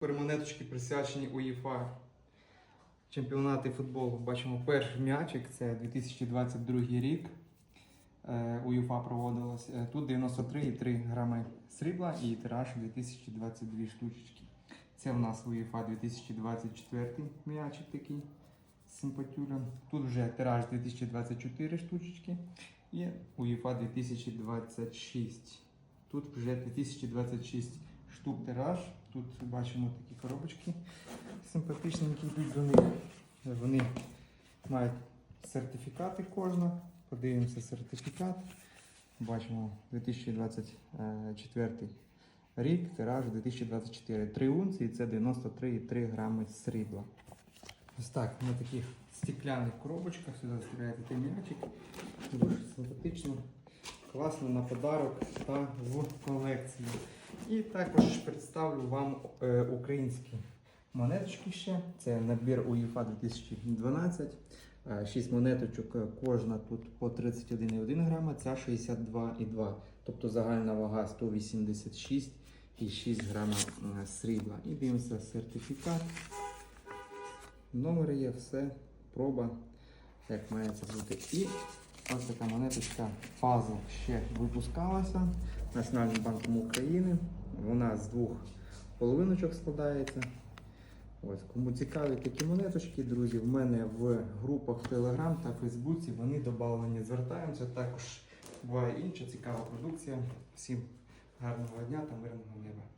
Монеточки присвячені УЄФА. Чемпіонати футболу. Бачимо перший м'ячик, це 2022 рік. Е, УЄФА проводилось. Е, Тут 93,3 грами срібла і тираж 2022 штучки. Це в нас УЄФА 2024 м'ячик такий симпатюля. Тут вже тираж 2024 штучки і УЄФА 2026. Тут вже 2026 штук тираж. Тут бачимо такі коробочки симпатичненькі йдуть до них. Вони мають сертифікати кожна. Подивимося сертифікат. Бачимо 2024 рік, тираж 2024. 3 унції це 93,3 грами срібла. Ось так, на таких стекляних коробочках сюди вставляєте той м'ячик. Дуже симпатично, класно на подарок та в колекцію. І також представлю вам е, українські монеточки ще. Це набір УЄФА 2012. 6 монеточок, е, кожна тут по 31,1 грама, ця 62,2. Тобто загальна вага 186,6 грама е, срібла. І дивимося сертифікат. Номери є, все, проба, як має це бути. І ось така монеточка Puzzle ще випускалася Національним банком України. Вона з двох половиночок складається. Ось, кому цікаві такі монеточки, друзі, в мене в групах в Telegram та Фейсбуці вони додавлені. Звертаємося. Також буває інша цікава продукція. Всім гарного дня та мирного неба.